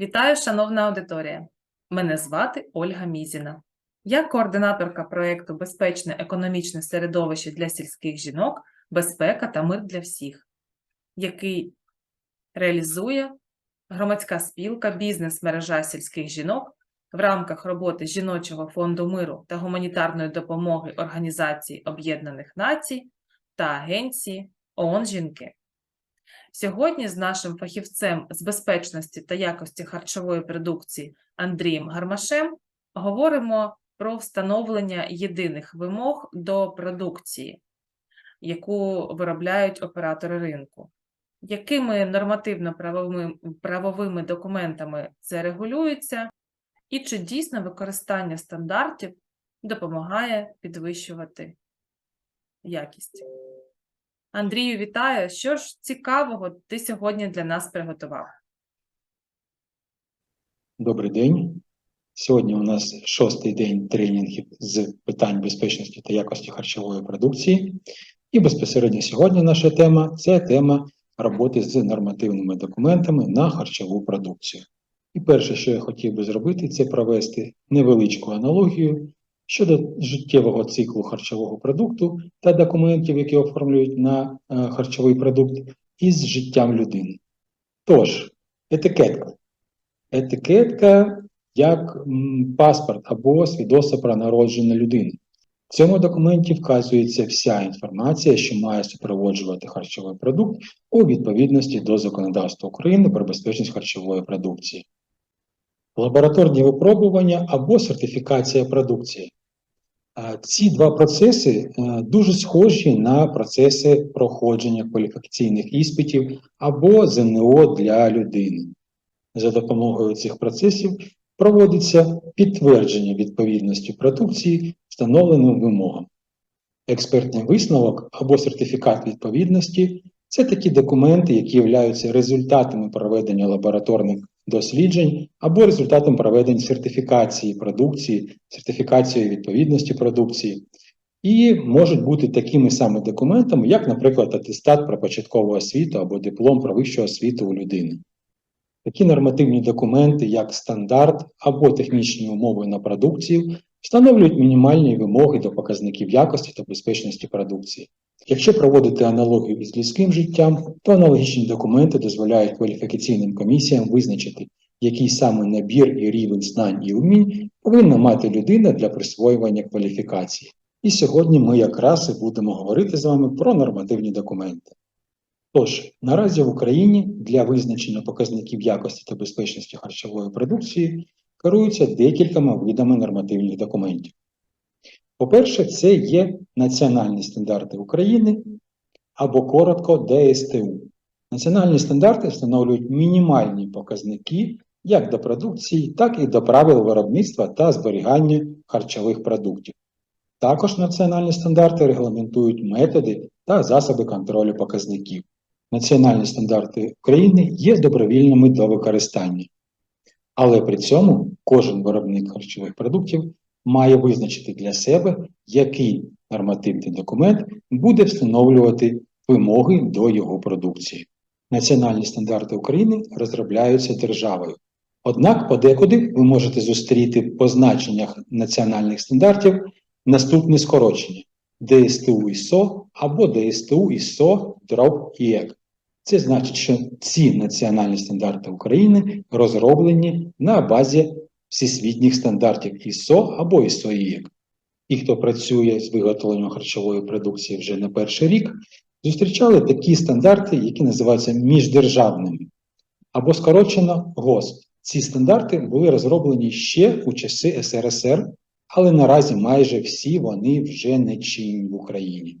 Вітаю, шановна аудиторія! Мене звати Ольга Мізіна. Я координаторка проєкту Безпечне економічне середовище для сільських жінок Безпека та мир для всіх, який реалізує громадська спілка Бізнес-мережа сільських жінок в рамках роботи Жіночого фонду миру та гуманітарної допомоги Організації Об'єднаних Націй та Агенції ООН Жінки. Сьогодні з нашим фахівцем з безпечності та якості харчової продукції Андрієм Гармашем говоримо про встановлення єдиних вимог до продукції, яку виробляють оператори ринку. Якими нормативно-правовими правовими документами це регулюється, і чи дійсно використання стандартів допомагає підвищувати якість? Андрію, вітаю! Що ж цікавого ти сьогодні для нас приготував? Добрий день. Сьогодні у нас шостий день тренінгів з питань безпечності та якості харчової продукції. І безпосередньо сьогодні наша тема це тема роботи з нормативними документами на харчову продукцію. І перше, що я хотів би зробити, це провести невеличку аналогію щодо життєвого циклу харчового продукту та документів, які оформлюють на е, харчовий продукт, із життям людини. Тож, етикетка. Етикетка як паспорт або свідоцтво про народження людини. В цьому документі вказується вся інформація, що має супроводжувати харчовий продукт у відповідності до законодавства України про безпечність харчової продукції. Лабораторні випробування або сертифікація продукції. Ці два процеси е, дуже схожі на процеси проходження кваліфікаційних іспитів або ЗНО для людини. За допомогою цих процесів проводиться підтвердження відповідності продукції встановленим вимогам. Експертний висновок або сертифікат відповідності це такі документи, які являються результатами проведення лабораторних досліджень або результатом проведення сертифікації продукції, сертифікації відповідності продукції, і можуть бути такими саме документами, як, наприклад, атестат про початкову освіту або диплом про вищу освіту у людини. Такі нормативні документи, як стандарт або технічні умови на продукцію, встановлюють мінімальні вимоги до показників якості та безпечності продукції. Якщо проводити аналогію із людським життям, то аналогічні документи дозволяють кваліфікаційним комісіям визначити, який саме набір і рівень знань і умінь повинна мати людина для присвоювання кваліфікації. І сьогодні ми якраз і будемо говорити з вами про нормативні документи. Тож, наразі в Україні для визначення показників якості та безпечності харчової продукції керуються декількома видами нормативних документів. По-перше, це є національні стандарти України або коротко ДСТУ. Національні стандарти встановлюють мінімальні показники як до продукції, так і до правил виробництва та зберігання харчових продуктів. Також національні стандарти регламентують методи та засоби контролю показників. Національні стандарти України є добровільними до використання. Але при цьому кожен виробник харчових продуктів має визначити для себе, який нормативний документ буде встановлювати вимоги до його продукції. Національні стандарти України розробляються державою. Однак подекуди ви можете зустріти в позначеннях національних стандартів наступне скорочення ДСТУ ІСО або ДСТУ ІСО дроб ІЕК. Це значить, що ці національні стандарти України розроблені на базі всесвітніх стандартів ІСО або ІСО-ІЕК. І хто працює з виготовленням харчової продукції вже не перший рік, зустрічали такі стандарти, які називаються міждержавними, або скорочено ГОСТ. Ці стандарти були розроблені ще у часи СРСР, але наразі майже всі вони вже не чинні в Україні.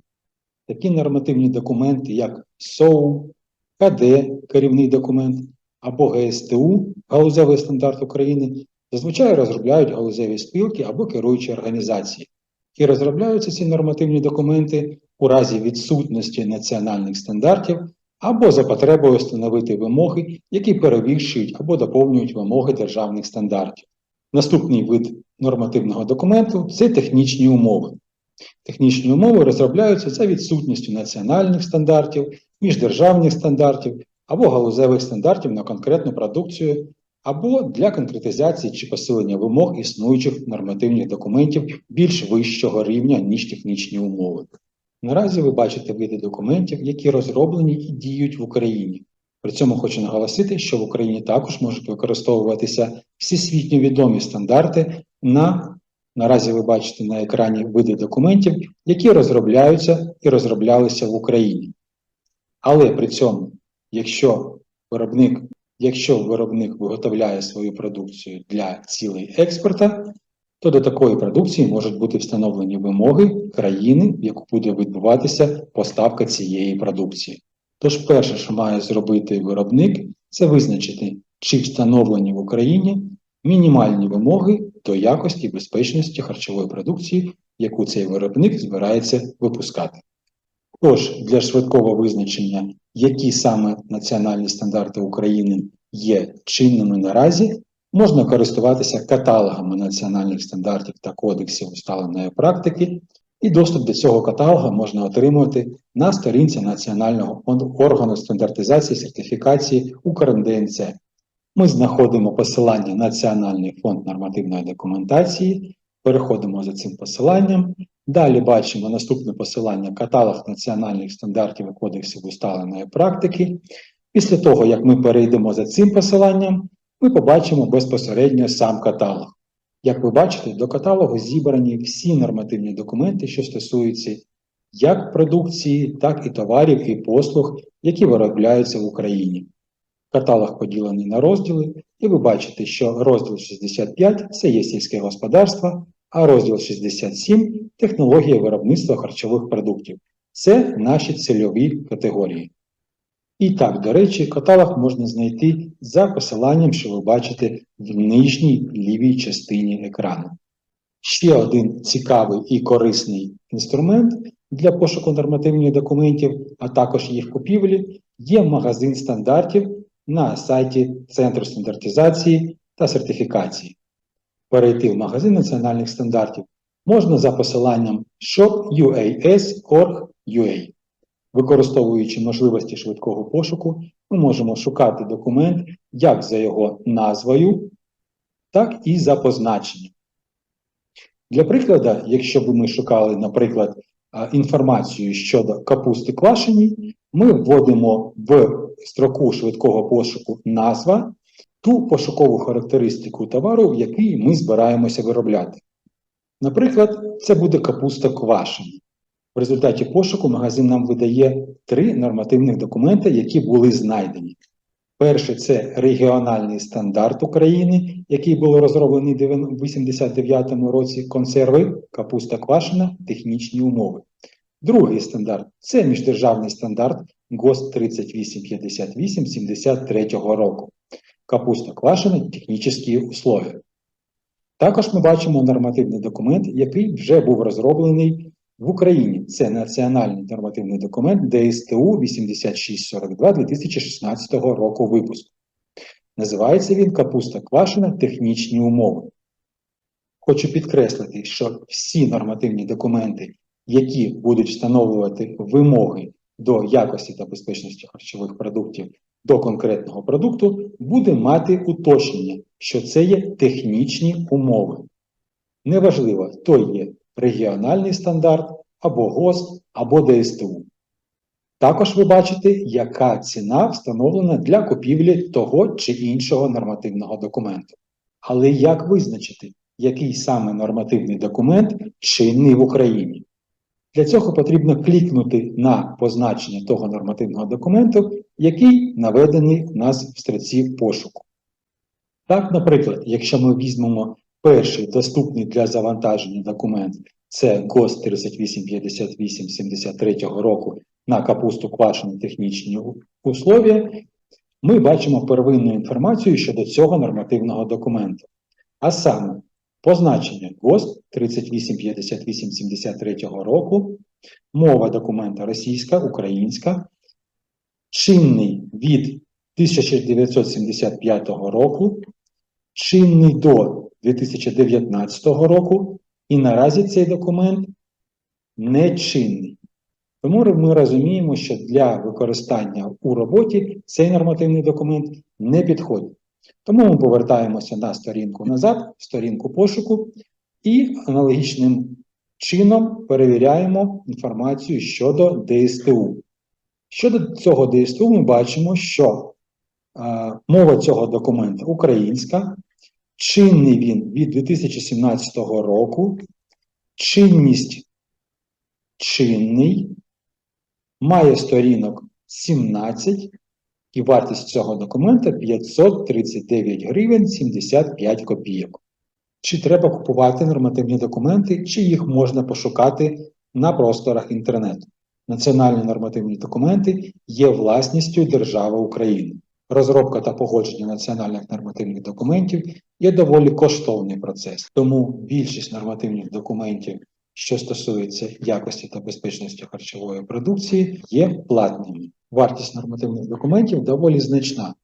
Такі нормативні документи, як СОУ, КД керівний документ або ГСТУ галузевий стандарт України, зазвичай розробляють галузеві спілки або керуючі організації. І розробляються ці нормативні документи у разі відсутності національних стандартів або за потребою встановити вимоги, які перевищують або доповнюють вимоги державних стандартів. Наступний вид нормативного документу це технічні умови. Технічні умови розробляються за відсутністю національних стандартів, міждержавних стандартів або галузевих стандартів на конкретну продукцію або для конкретизації чи посилення вимог існуючих нормативних документів більш вищого рівня, ніж технічні умови. Наразі ви бачите види документів, які розроблені і діють в Україні. При цьому хочу наголосити, що в Україні також можуть використовуватися всесвітньо відомі стандарти на наразі ви бачите на екрані види документів, які розробляються і розроблялися в Україні. Але при цьому, якщо виробник, якщо виробник виготовляє свою продукцію для цілей експорта, то до такої продукції можуть бути встановлені вимоги країни, в яку буде відбуватися поставка цієї продукції. Тож, перше, що має зробити виробник, це визначити, чи встановлені в Україні мінімальні вимоги до якості і безпечності харчової продукції, яку цей виробник збирається випускати. Тож, для швидкого визначення, які саме національні стандарти України є чинними наразі, можна користуватися каталогами національних стандартів та кодексів усталеної практики, і доступ до цього каталога можна отримувати на сторінці Національного органу стандартизації сертифікації УКРНДНЦ. Ми знаходимо посилання Національний фонд нормативної документації, переходимо за цим посиланням. Далі бачимо наступне посилання каталог національних стандартів і кодексів усталеної практики. Після того, як ми перейдемо за цим посиланням, ми побачимо безпосередньо сам каталог. Як ви бачите, до каталогу зібрані всі нормативні документи, що стосуються як продукції, так і товарів і послуг, які виробляються в Україні. Каталог поділений на розділи, і ви бачите, що розділ 65 це є сільське господарство, а розділ 67 технологія виробництва харчових продуктів. Це наші цільові категорії. І так, до речі, каталог можна знайти за посиланням, що ви бачите в нижній лівій частині екрану. Ще один цікавий і корисний інструмент для пошуку нормативних документів, а також їх купівлі, є магазин стандартів на сайті Центру стандартизації та сертифікації. Перейти в магазин національних стандартів можна за посиланням shop.uas.org.ua. Використовуючи можливості швидкого пошуку, ми можемо шукати документ як за його назвою, так і за позначенням. Для прикладу, якщо б ми шукали, наприклад, інформацію щодо капусти квашені, ми вводимо в строку швидкого пошуку назва ту пошукову характеристику товару, який ми збираємося виробляти. Наприклад, це буде капуста квашена. В результаті пошуку магазин нам видає три нормативних документи, які були знайдені. Перший це регіональний стандарт України, який був розроблений у 1989 році консерви, капуста квашена, технічні умови. Другий стандарт це міждержавний стандарт ГОСТ 3858 73 року. Капуста квашена, технічні условия. Також ми бачимо нормативний документ, який вже був розроблений в Україні. Це національний нормативний документ ДСТУ 8642 2016 року випуску. Називається він Капуста квашена, технічні умови. Хочу підкреслити, що всі нормативні документи, які будуть встановлювати вимоги до якості та безпечності харчових продуктів до конкретного продукту, буде мати уточнення, що це є технічні умови. Неважливо, то є регіональний стандарт, або ГОСТ, або ДСТУ. Також ви бачите, яка ціна встановлена для купівлі того чи іншого нормативного документу. Але як визначити, який саме нормативний документ чинний в Україні? Для цього потрібно клікнути на позначення того нормативного документу, який наведений у нас в строці пошуку. Так, наприклад, якщо ми візьмемо перший доступний для завантаження документ, це ГОСТ 3858 73 року на капусту квашені технічні условия, ми бачимо первинну інформацію щодо цього нормативного документу. А саме, позначення ГОСТ 3858 73 року, мова документа російська, українська, чинний від 1975 року, чинний до 2019 року, і наразі цей документ не чинний. Тому ми розуміємо, що для використання у роботі цей нормативний документ не підходить. Тому ми повертаємося на сторінку назад, сторінку пошуку, і аналогічним чином перевіряємо інформацію щодо ДСТУ. Щодо цього ДСТУ, ми бачимо, що е, мова цього документа українська, чинний він від 2017 року, чинність чинний, має сторінок 17 і вартість цього документа 539 гривень 75 копійок. Чи треба купувати нормативні документи, чи їх можна пошукати на просторах інтернету. Національні нормативні документи є власністю держави України. Розробка та погодження національних нормативних документів є доволі коштовний процес, тому більшість нормативних документів, що стосується якості та безпечності харчової продукції, є платними. Вартість нормативних документів доволі значна.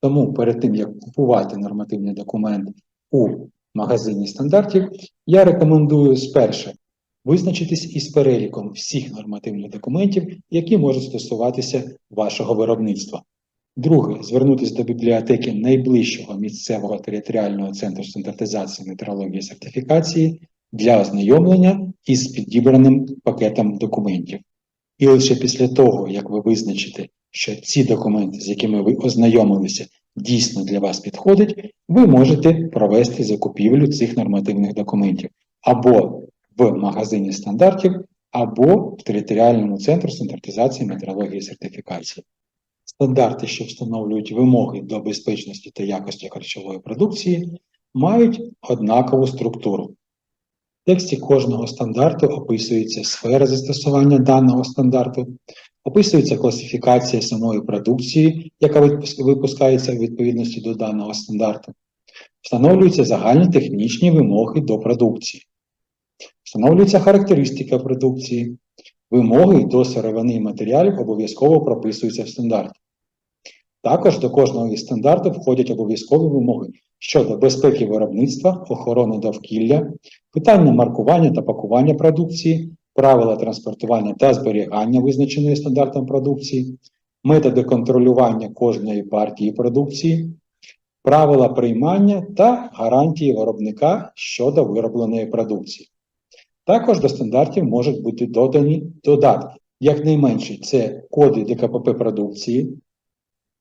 Тому перед тим як купувати нормативний документ у магазині стандартів, я рекомендую спершу визначитись із переліком всіх нормативних документів, які можуть стосуватися вашого виробництва. Друге, звернутися до бібліотеки найближчого місцевого територіального центру стандартизації метрології сертифікації для ознайомлення із підібраним пакетом документів. І лише після того, як ви визначите, що ці документи, з якими ви ознайомилися, дійсно для вас підходять, ви можете провести закупівлю цих нормативних документів або в магазині стандартів, або в територіальному центру стандартизації метрології сертифікації. Стандарти, що встановлюють вимоги до безпечності та якості харчової продукції, мають однакову структуру. В тексті кожного стандарту описується сфера застосування даного стандарту, описується класифікація самої продукції, яка випускається у відповідності до даного стандарту, встановлюються загальні технічні вимоги до продукції, встановлюється характеристика продукції, вимоги до сировини матеріалів обов'язково прописуються в стандарті. Також до кожного із стандартів входять обов'язкові вимоги щодо безпеки виробництва, охорони довкілля, питання маркування та пакування продукції, правила транспортування та зберігання визначеної стандартом продукції, методи контролювання кожної партії продукції, правила приймання та гарантії виробника щодо виробленої продукції. Також до стандартів можуть бути додані додатки. Якнайменше це коди ДКПП продукції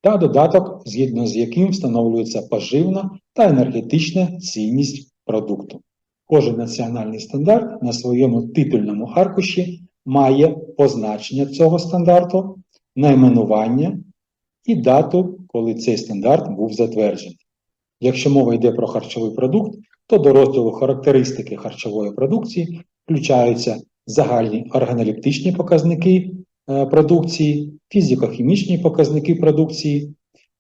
та додаток, згідно з яким встановлюється поживна та енергетична цінність продукту. Кожен національний стандарт на своєму титульному аркуші має позначення цього стандарту, найменування і дату, коли цей стандарт був затверджений. Якщо мова йде про харчовий продукт, то до розділу характеристики харчової продукції включаються загальні органолептичні показники продукції, фізико-хімічні показники продукції,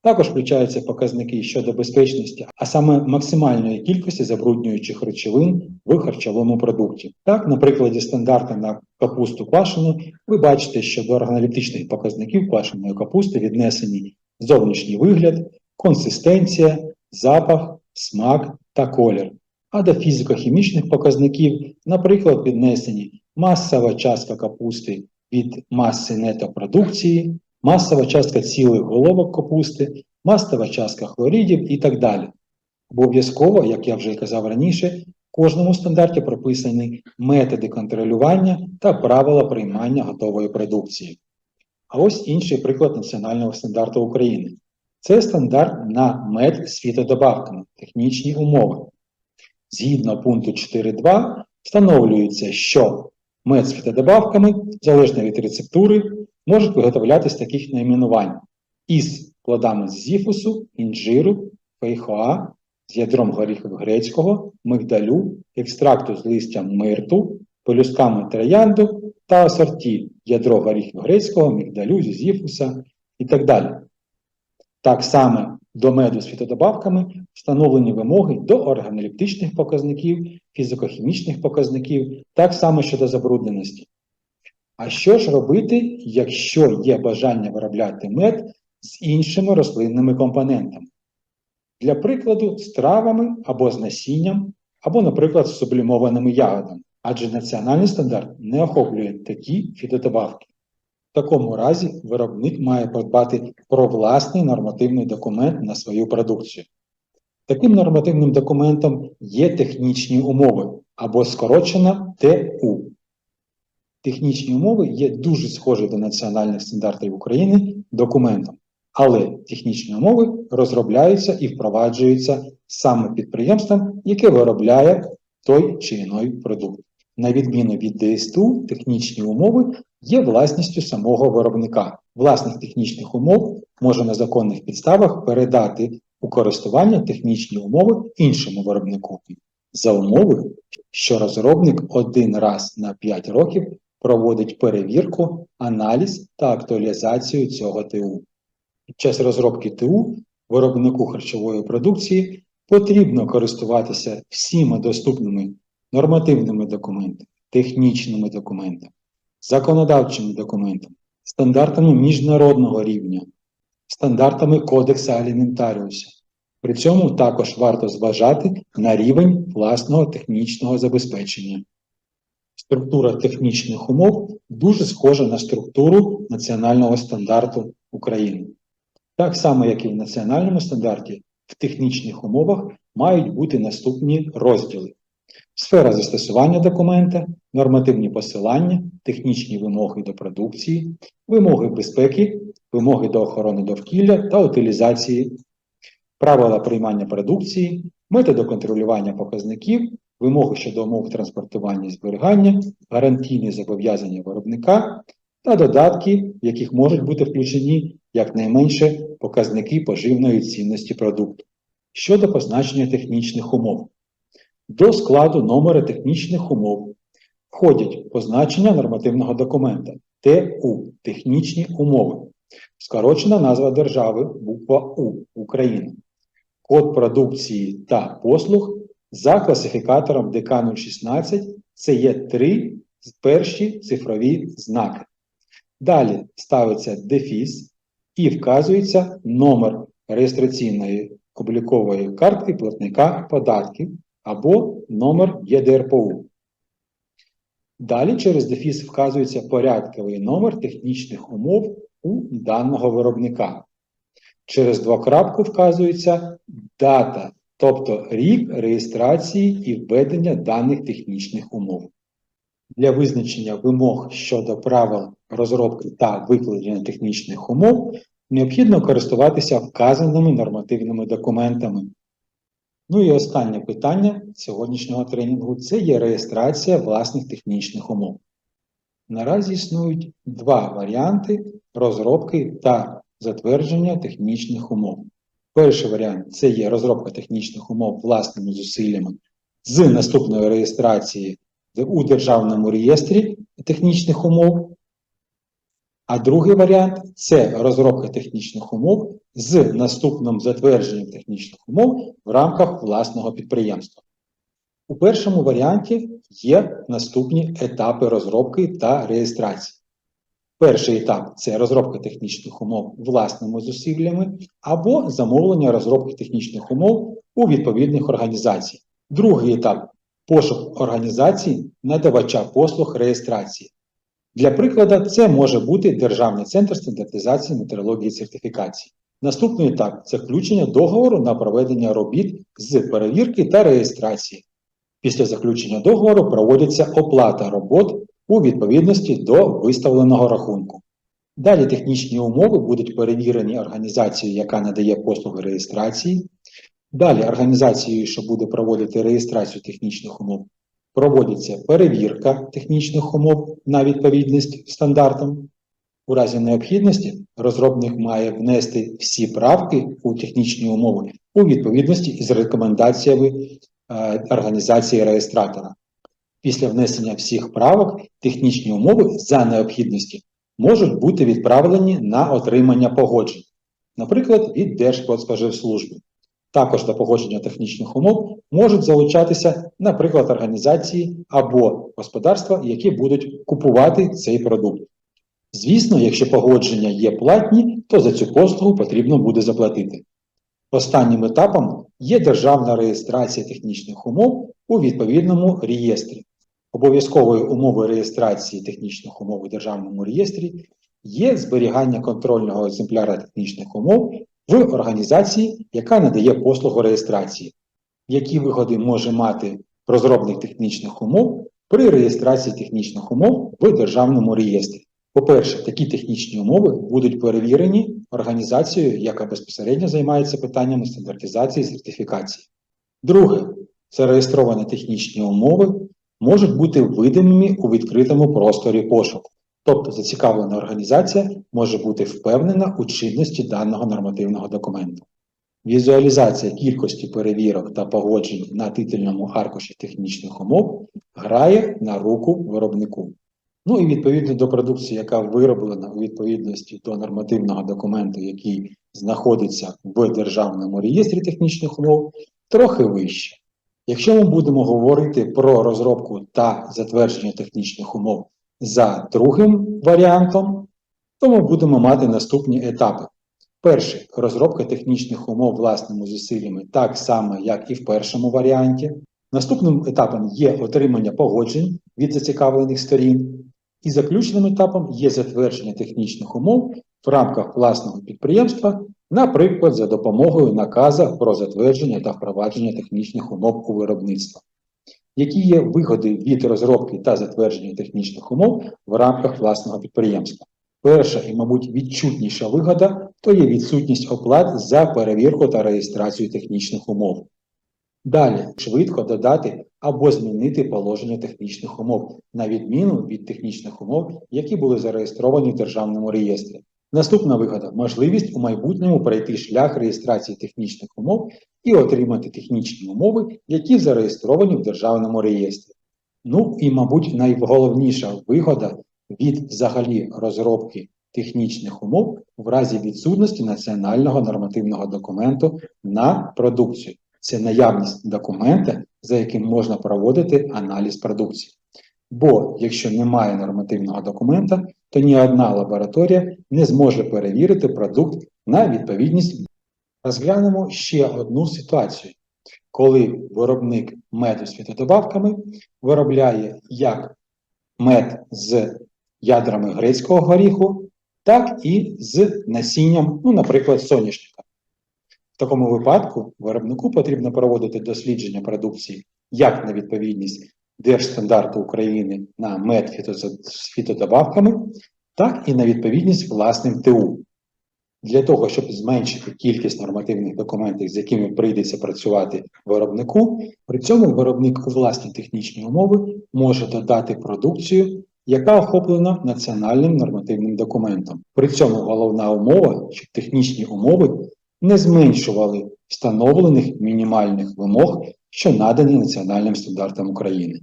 також включаються показники щодо безпечності, а саме максимальної кількості забруднюючих речовин в харчовому продукті. Так, на прикладі стандарта на капусту квашену, ви бачите, що до органолептичних показників квашеної капусти віднесені зовнішній вигляд, консистенція, запах, смак та колір. А до фізико-хімічних показників, наприклад, віднесені масова частка капусти від маси нетопродукції, масова частка цілих головок капусти, масова частка хлоридів і так далі. Обов'язково, як я вже казав раніше, в кожному стандарті прописані методи контролювання та правила приймання готової продукції. А ось інший приклад національного стандарту України. Це стандарт на мед з технічні умови. Згідно пункту 4.2 встановлюється, що мед з фітодобавками, залежно від рецептури, можуть виготовлятися таких найменувань із плодами з зіфусу, інжиру, фейхоа, з ядром горіхів грецького, мигдалю, екстракту з листям мирту, пелюсками троянду та асорті ядро горіхів грецького, мигдалю, зіфуса і так далі. Так само до меду з фітодобавками встановлені вимоги до органолептичних показників, фізико-хімічних показників, так само щодо забрудненості. А що ж робити, якщо є бажання виробляти мед з іншими рослинними компонентами? Для прикладу, з травами або з насінням, або, наприклад, з сублімованими ягодами, адже національний стандарт не охоплює такі фітодобавки. В такому разі виробник має подбати про власний нормативний документ на свою продукцію. Таким нормативним документом є технічні умови або скорочена ТУ. Технічні умови є дуже схожі до національних стандартів України документом, але технічні умови розробляються і впроваджуються саме підприємством, яке виробляє той чи іной продукт. На відміну від ДСТУ, технічні умови є власністю самого виробника. Власник технічних умов може на законних підставах передати у користування технічні умови іншому виробнику за умови, що розробник один раз на 5 років проводить перевірку, аналіз та актуалізацію цього ТУ. Під час розробки ТУ виробнику харчової продукції потрібно користуватися всіма доступними нормативними документами, технічними документами, законодавчими документами, стандартами міжнародного рівня, стандартами Кодексу Аліментаріуса. При цьому також варто зважати на рівень власного технічного забезпечення. Структура технічних умов дуже схожа на структуру національного стандарту України. Так само, як і в національному стандарті, в технічних умовах мають бути наступні розділи: сфера застосування документа, нормативні посилання, технічні вимоги до продукції, вимоги безпеки, вимоги до охорони довкілля та утилізації, правила приймання продукції, методи контролювання показників, вимоги щодо умов транспортування і зберігання, гарантійні зобов'язання виробника та додатки, в яких можуть бути включені якнайменше показники поживної цінності продукту. Щодо позначення технічних умов. До складу номера технічних умов входять позначення нормативного документа ТУ технічні умови, скорочена назва держави буква У Україна, код продукції та послуг за класифікатором ДК016 це є три перші цифрові знаки. Далі ставиться дефіс і вказується номер реєстраційної облікової картки платника податків або номер ЄДРПУ. Далі через дефіс вказується порядковий номер технічних умов у даного виробника. Через двокрапку вказується дата, тобто рік реєстрації і введення даних технічних умов. Для визначення вимог щодо правил розробки та викладення технічних умов необхідно користуватися вказаними нормативними документами. Ну і останнє питання сьогоднішнього тренінгу це є реєстрація власних технічних умов. Наразі існують два варіанти розробки та затвердження технічних умов. Перший варіант це є розробка технічних умов власними зусиллями з наступної реєстрації у Державному реєстрі технічних умов. А другий варіант це розробка технічних умов з наступним затвердженням технічних умов в рамках власного підприємства. У першому варіанті є наступні етапи розробки та реєстрації. Перший етап це розробка технічних умов власними зусиллями або замовлення розробки технічних умов у відповідних організацій. Другий етап пошук організацій надавача послуг реєстрації. Для прикладу, це може бути Державний центр стандартизації метрології і сертифікації. Наступний етап це включення договору на проведення робіт з перевірки та реєстрації. Після заключення договору проводиться оплата робот у відповідності до виставленого рахунку. Далі технічні умови будуть перевірені організацією, яка надає послуги реєстрації. Далі організацією, що буде проводити реєстрацію технічних умов, проводиться перевірка технічних умов на відповідність стандартам. У разі необхідності розробник має внести всі правки у технічні умови у відповідності із рекомендаціями е, організації реєстратора. Після внесення всіх правок технічні умови за необхідності можуть бути відправлені на отримання погоджень, наприклад, від Держпродспоживслужби. Також до погодження технічних умов можуть залучатися, наприклад, організації або господарства, які будуть купувати цей продукт. Звісно, якщо погодження є платні, то за цю послугу потрібно буде заплатити. Останнім етапом є державна реєстрація технічних умов у відповідному реєстрі. Обов'язковою умовою реєстрації технічних умов у державному реєстрі є зберігання контрольного екземпляра технічних умов в організації, яка надає послугу реєстрації. Які вигоди може мати розробник технічних умов при реєстрації технічних умов в державному реєстрі? По-перше, такі технічні умови будуть перевірені організацією, яка безпосередньо займається питаннями стандартизації і сертифікації. Друге, зареєстровані технічні умови можуть бути видимими у відкритому просторі пошуку. Тобто зацікавлена організація може бути впевнена у чинності даного нормативного документу. Візуалізація кількості перевірок та погоджень на титульному аркуші технічних умов грає на руку виробнику. Ну і відповідно до продукції, яка вироблена у відповідності до нормативного документу, який знаходиться в Державному реєстрі технічних умов, трохи вище. Якщо ми будемо говорити про розробку та затвердження технічних умов за другим варіантом, то ми будемо мати наступні етапи. Перший розробка технічних умов власними зусиллями, так само, як і в першому варіанті. Наступним етапом є отримання погоджень від зацікавлених сторін. І заключним етапом є затвердження технічних умов в рамках власного підприємства, наприклад, за допомогою наказа про затвердження та впровадження технічних умов у виробництво. Які є вигоди від розробки та затвердження технічних умов в рамках власного підприємства? Перша і, мабуть, відчутніша вигода то є відсутність оплат за перевірку та реєстрацію технічних умов. Далі швидко додати або змінити положення технічних умов, на відміну від технічних умов, які були зареєстровані в Державному реєстрі. Наступна вигода можливість у майбутньому пройти шлях реєстрації технічних умов і отримати технічні умови, які зареєстровані в Державному реєстрі. Ну і, мабуть, найголовніша вигода від взагалі розробки технічних умов в разі відсутності національного нормативного документу на продукцію. Це наявність документа, за яким можна проводити аналіз продукції. Бо якщо немає нормативного документа, то ні одна лабораторія не зможе перевірити продукт на відповідність. Розглянемо ще одну ситуацію, коли виробник меду з фітодобавками виробляє як мед з ядрами грецького горіху, так і з насінням, ну, наприклад, соняшника. В такому випадку виробнику потрібно проводити дослідження продукції як на відповідність Держстандарту України на мед з фітодобавками, так і на відповідність власним ТУ. Для того, щоб зменшити кількість нормативних документів, з якими прийдеться працювати виробнику, при цьому виробник у власні технічні умови може додати продукцію, яка охоплена національним нормативним документом. При цьому головна умова, щоб технічні умови не зменшували встановлених мінімальних вимог, що надані національним стандартам України.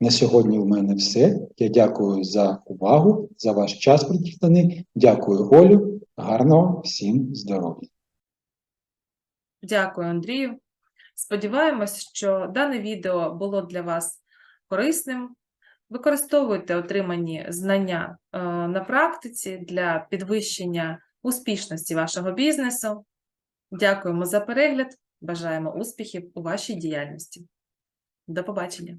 На сьогодні в мене все. Я дякую за увагу, за ваш час приділений. Дякую, Олю. Гарного всім здоров'я. Дякую, Андрію. Сподіваємось, що дане відео було для вас корисним. Використовуйте отримані знання е, на практиці для підвищення успішності вашого бізнесу. Дякуємо за перегляд. Бажаємо успіхів у вашій діяльності. До побачення!